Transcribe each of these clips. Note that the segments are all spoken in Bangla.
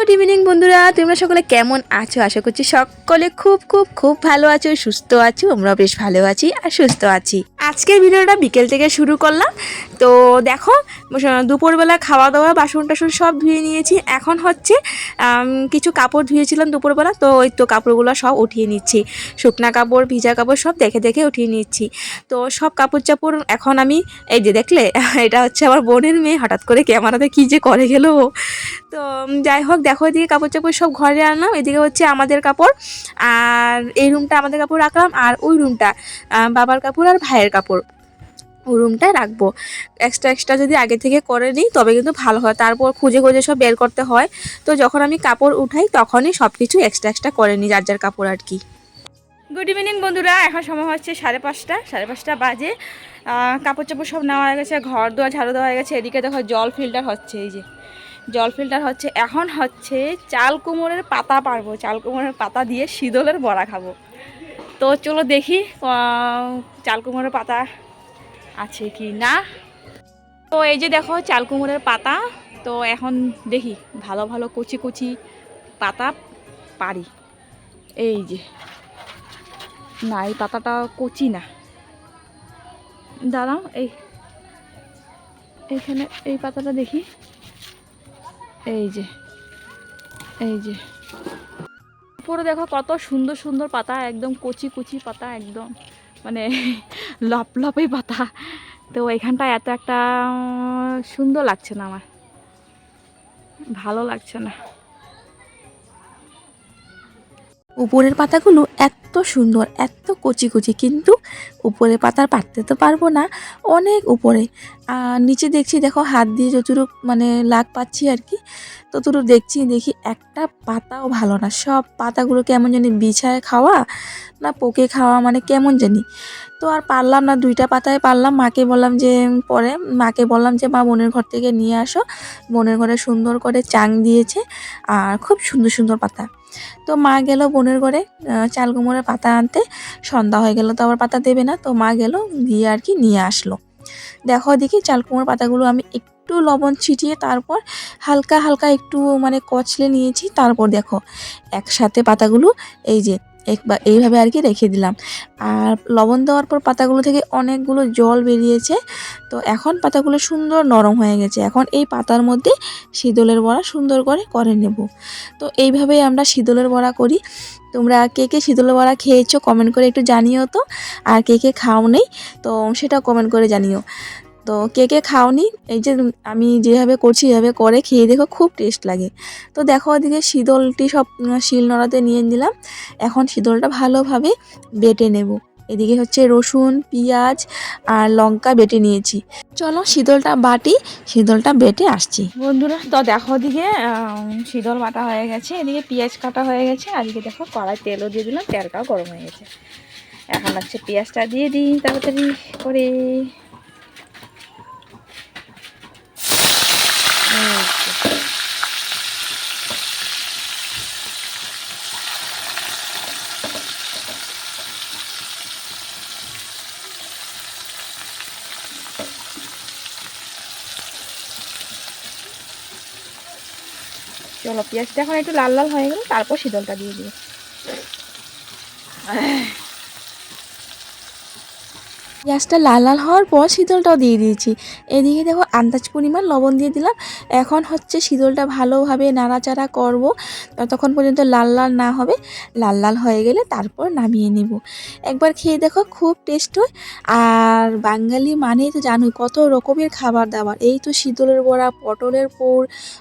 গুড ইভিনিং বন্ধুরা। তোমরা সকলে কেমন আছো? আশা করছি সকলে খুব খুব খুব ভালো আছো, সুস্থ আছো। আমরা বেশ ভালো আছি আর সুস্থ আছি। আজকের ভিডিওটা বিকেল থেকে শুরু করলাম। তো দেখো, দুপুরবেলা খাওয়া দাওয়া বাসন টাসন সব ধুয়ে নিয়েছি। এখন হচ্ছে কিছু কাপড় ধুয়েছিলাম দুপুরবেলা, তো ওই তো কাপড়গুলো সব উঠিয়ে নিচ্ছি। শুকনা কাপড়, ভিজা কাপড় সব দেখে দেখে উঠিয়ে নিচ্ছি। তো সব কাপড় চাপড় এখন আমি, এই যে দেখলে, এটা হচ্ছে আমার বোনের মেয়ে, হঠাৎ করে ক্যামেরাতে কী যে করে গেল তো যাই হোক, দেখো এদিকে কাপড় চাপড় সব ঘরে আনলাম, এদিকে হচ্ছে আমাদের কাপড়, আর এই রুমটা আমাদের কাপড় রাখলাম, আর ওই রুমটা বাবার কাপড় আর ভাইয়ের কাপড়। ওই রুমটা রাখব। এক্সট্রা এক্সট্রা যদি আগে থেকে করে নিই, তবে কিন্তু ভালো হয়। তারপর খুঁজে খুঁজে সব বের করতে হয়। তো যখন আমি কাপড় উঠাই, তখনই সব কিছু এক্সট্রা এক্সট্রা করে নিই, যার যার কাপড় আর কি। গুড ইভিনিং বন্ধুরা, এখন সময় হচ্ছে সাড়ে পাঁচটা। সাড়ে পাঁচটা বাজে। কাপড় চাপড় সব নেওয়া হয়ে গেছে, ঘর দোয়া ঝাড়ু দেওয়া হয়ে গেছে। এদিকে দেখো জল ফিল্টার হচ্ছে, এই যে। জল ফিল্টার হচ্ছে। এখন হচ্ছে চাল কুমোরের পাতা পারব চাল কুমোরের পাতা দিয়ে শীতলের বড়া খাব। তো চলো দেখি চাল কুমোরের পাতা আছে কি না। তো এই যে দেখো চাল কুমোরের পাতা, তো এখন দেখি ভালো ভালো কচি কচি পাতা পারি। এই যে, না, এই পাতাটা কচি না। দাঁড়াও, এই, এখানে এই পাতাটা দেখি। এই যে এই যে উপরে দেখো কত সুন্দর সুন্দর পাতা, একদম কচি কুচি পাতা, একদম মানে লপ লপে পাতা। তো এখানটা এত একটা সুন্দর লাগছে না আমার। ভালো লাগছে না। উপরের পাতাগুলো এত সুন্দর, এত কচি কচি, কিন্তু উপরের পাতার পাততে তো পারব না, অনেক উপরে। আর নিচে দেখছি, দেখো হাত দিয়ে যতটুকু মানে লাগ পাচ্ছি আর কি, ততটুকু দেখছি, দেখি একটা পাতাও ভালো না। সব পাতাগুলো কেমন জানি বিছায় খাওয়া না পোকে খাওয়া মানে কেমন জানি। তো আর পারলাম না, দুইটা পাতায় পারলাম। মাকে বললাম যে, পরে মাকে বললাম যে, মা, বোনের ঘর থেকে নিয়ে আসো। বোনের ঘরে সুন্দর করে চাং দিয়েছে, আর খুব সুন্দর সুন্দর পাতা। তো মা গেল বোনের ঘরে আহ, চাল কুমড়োর পাতা আনতে। সন্ধ্যা হয়ে গেল তো আবার পাতা দেবে না তো মা গেল দিয়ে আর কি নিয়ে আসলো। দেখো দেখি চাল কুমড়োর পাতাগুলো আমি একটু লবণ ছিটিয়ে তারপর হালকা হালকা একটু মানে কচলে নিয়েছি তারপর দেখো একসাথে পাতাগুলো এই যে এইভাবে আর কি রেখে দিলাম। আর লবণ দেওয়ার পর পাতাগুলো থেকে অনেকগুলো জল বেরিয়েছে। তো এখন পাতাগুলো সুন্দর নরম হয়ে গেছে। এখন এই পাতার মধ্যে শীতলের বড়া সুন্দর করে করে নেব। তো এইভাবেই আমরা শীতলের বড়া করি। তোমরা কে কে শীতলের বড়া খেয়েছো কমেন্ট করে একটু জানিও তো। আর কে কে খাও নেই তো সেটা কমেন্ট করে জানিও। তো কে কে খাওনি? এই যে আমি যেভাবে করছি এভাবে করে খেয়ে দেখো খুব টেস্ট লাগে। তো দেখো ওদিকে শীতলটি সব শিল নোড়াতে নিয়ে নিলাম। এখন শীতলটা ভালোভাবে বেটে নেব। এদিকে হচ্ছে রসুন, পেঁয়াজ আর লঙ্কা বেটে নিয়েছি। চলো শীতলটা বাটি, শীতলটা বেটে আসছি। বন্ধুরা, তো দেখো ওদিকে শীতল বাটা হয়ে গেছে। এদিকে পেঁয়াজ কাটা হয়ে গেছে। এদিকে দেখো কড়াই তেলও দিয়ে দিলাম, তেলটাও গরম হয়ে গেছে। এখন হচ্ছে পেঁয়াজটা দিয়ে দিই তাড়াতাড়ি করে। চলো পেঁয়াজটা এখন একটু লাল লাল হয়ে গেল তারপর শীতলটা দিয়ে দিবে পেঁয়াজটা লাল লাল হওয়ার পর শীতলটাও দিয়ে দিয়েছি। এদিকে দেখো আন্দাজ পরিমাণ লবণ দিয়ে দিলাম। এখন হচ্ছে শীতলটা ভালোভাবে নাড়াচাড়া করব। ততক্ষণ পর্যন্ত লাল লাল না হবে। লাল লাল হয়ে গেলে তারপর নামিয়ে নেব। একবার খেয়ে দেখো, খুব টেস্ট হয়। আর বাঙালি মানেই তো জানোই, কত রকমের খাবার দাবার। এই তো শীতলের বড়া, পটলের পুর,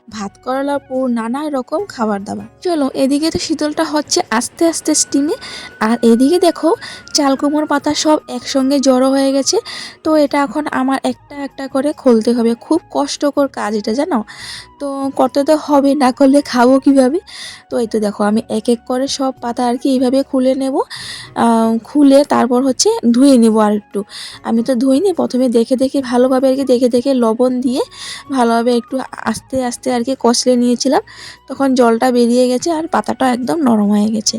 ভাত করলার পুর, নানা রকম খাবার দাবার। চলো, এদিকে তো শীতলটা হচ্ছে আস্তে আস্তে স্টিমে আর এদিকে দেখো, চাল কুমড়োর পাতা সব একসঙ্গে জড়ো হয়ে গেছে। তো এটা এখন আমার একটা একটা করে খুলতে হবে। খুব কষ্টকর কাজ এটা, জানো? তো করতে তো হবে, না করলে খাব কীভাবে? তো এই তো দেখো, আমি এক এক করে সব পাতা আর কি এইভাবে খুলে নেব। খুলে তারপর হচ্ছে ধুয়ে নেব আর একটু। আমি তো ধুইনি, প্রথমে দেখে দেখে ভালোভাবে আর কি দেখে দেখে লবণ দিয়ে ভালোভাবে একটু আস্তে আস্তে আর কি কষলে নিয়েছিলাম। তখন জলটা বেরিয়ে গেছে আর পাতাটা একদম নরম হয়ে গেছে।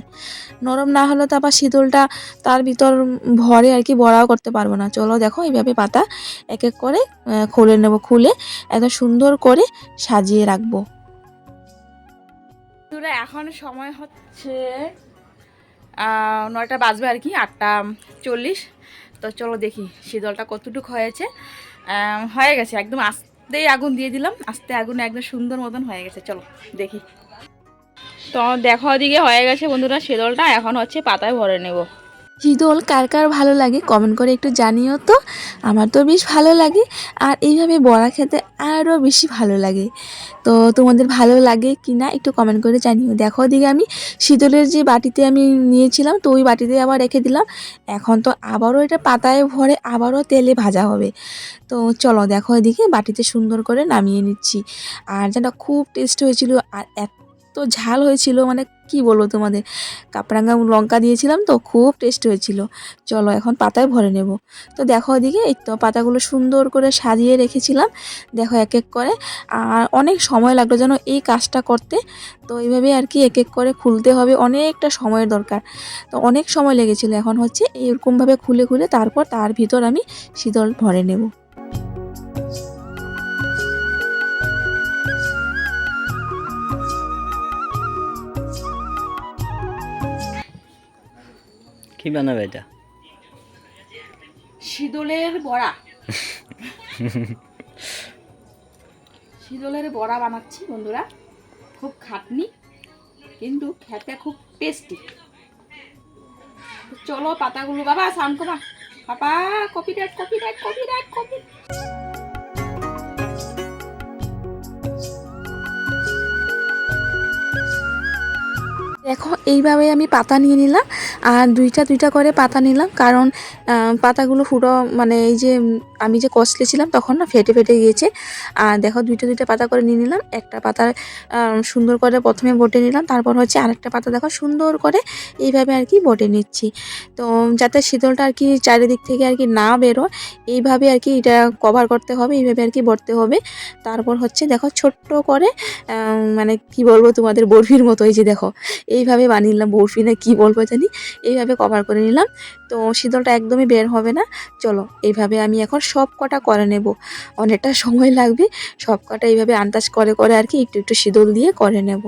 নরম না হলে তো আবার শীতলটা তার ভিতর ভরে আর কি বড়াও করতে পারব না। চলো দেখো এইভাবে পাতা এক এক করে খুলে নেব, খুলে এত সুন্দর করে সাজিয়ে রাখব। এখন সময় হচ্ছে নয়টা বাজবে আর কি, আটটা চল্লিশ। তো চলো দেখি শীতলটা কতটুকু হয়েছে। হয়ে গেছে, একদম আস্তেই আগুন দিয়ে দিলাম, আস্তে আগুন একদম সুন্দর মতন হয়ে গেছে। চলো দেখি। তো দেখো ওদিকে হয়ে গেছে বন্ধুরা শীতলটা, এখন হচ্ছে পাতায় ভরে নেব। শীতল কার কার ভালো লাগে কমেন্ট করে একটু জানিও তো। আমার তো বেশ ভালো লাগে আর এইভাবে বড়া খেতে আরও বেশি ভালো লাগে। তো তোমাদের ভালো লাগে কি না একটু কমেন্ট করে জানিও। দেখো ওদিকে আমি শীতলের যে বাটিতে আমি নিয়েছিলাম, তো ওই বাটিতে আবার রেখে দিলাম। এখন তো আবারও এটা পাতায় ভরে আবারও তেলে ভাজা হবে। তো চলো দেখো এদিকে বাটিতে সুন্দর করে নামিয়ে নিচ্ছি। আর যেটা খুব টেস্ট হয়েছিল আর এত ঝাল হয়েছিল মানে কি বলব তোমাদের? কাপড়াঙ্গা লঙ্কা দিয়েছিলাম তো, খুব টেস্ট হয়েছিল। চলো এখন পাতায় ভরে নেব। তো দেখো ওদিকে এই তো পাতাগুলো সুন্দর করে সাজিয়ে রেখেছিলাম, দেখো এক এক করে। আর অনেক সময় লাগল যেন এই কাজটা করতে। তো এইভাবে আর কি এক এক করে খুলতে হবে, অনেকটা সময়ের দরকার। তো অনেক সময় লেগেছিল, এখন হচ্ছে এরকমভাবে খুলে খুলে তারপর তার ভিতর আমি শীতল ভরে নেব। কি বানাবে এটা? শীতলের বড়া। শীতলের বড়া বানাচ্ছি বন্ধুরা। খুব খাটনি কিন্তু খেতে খুব টেস্টি চলো পাতাগুলো বাবা সাউন্ড কমা বাবা copyright copyright copy দেখো এইভাবে আমি পাতা নিয়ে নিলাম আর দুইটা দুইটা করে পাতা নিলাম। কারণ পাতাগুলো ফুটো মানে এই যে আমি যে কস্টলি কষলেছিলাম তখন না ফেটে ফেটে গিয়েছে। আর দেখো দুইটা দুইটা পাতা করে নিয়ে নিলাম। একটা পাতা সুন্দর করে প্রথমে বটে নিলাম। তারপর হচ্ছে আরেকটা পাতা দেখো সুন্দর করে এইভাবে আর কি বটে নিচ্ছি। তো যাতে শীতলটা আর কি চারিদিক থেকে আর কি না বেরোয়, এইভাবে আর কি এটা কভার করতে হবে, এইভাবে আর কি বটতে হবে। তারপর হচ্ছে দেখো ছোট্ট করে মানে কি বলব তোমাদের, বরফির মতো এই যে দেখো, এইভাবে বানিয়ে নিলাম। বরফি না কী বলব জানি? এইভাবে কভার করে নিলাম। তো শীতলটা একদমই বের হবে না। চলো, এইভাবে আমি এখন সব কটা করে নেব। অনেকটা সময় লাগবে সব কটা এইভাবে আন্দাজ করে করে আর কি একটু একটু শীতল দিয়ে করে নেব।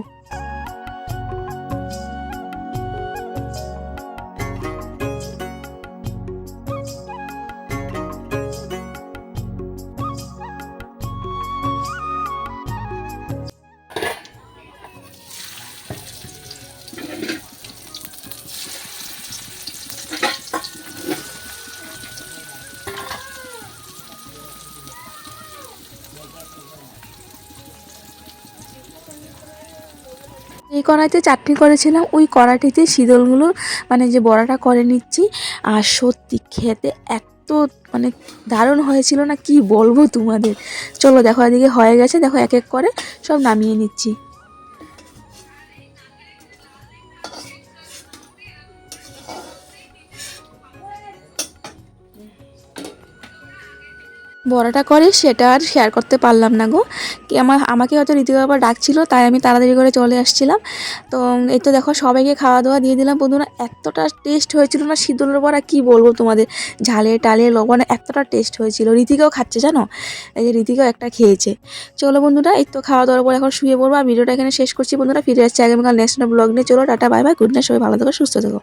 এই কড়াইতে চাটনি করেছিলাম, ওই কড়াটিতে শীতলগুলো মানে যে বড়াটা করে নিচ্ছি। আর সত্যি খেতে এত মানে দারুণ হয়েছিল না, কি বলব তোমাদের। চলো দেখো এদিকে হয়ে গেছে, দেখো এক এক করে সব নামিয়ে নিচ্ছি। বড়াটা করে, সেটা আর শেয়ার করতে পারলাম না গো। কি আমার, আমাকে হয়তো ঋতিকা বাবা ডাকছিল, তাই আমি তাড়াতাড়ি করে চলে আসছিলাম। তো এই তো দেখো, সবাইকে খাওয়া দাওয়া দিয়ে দিলাম। বন্ধুরা, এতটা টেস্ট হয়েছিল না শীতলের বড়া কি বলব তোমাদের? ঝালে টালে লবণে, এতটা টেস্ট হয়েছিল। ঋতিকাও খাচ্ছে, জানো? এই যে ঋতিকাও একটা খেয়েছে। চলো বন্ধুরা, এই তো খাওয়া দাওয়ার পর এখন শুয়ে পড়ব, আর ভিডিওটা এখানে শেষ করছি। বন্ধুরা, ফিরে আসছি আগামীকাল নেক্সট ব্লগ নিয়ে। চলো, tata bye bye good night সবাই ভালো থাকো, সুস্থ থাকো।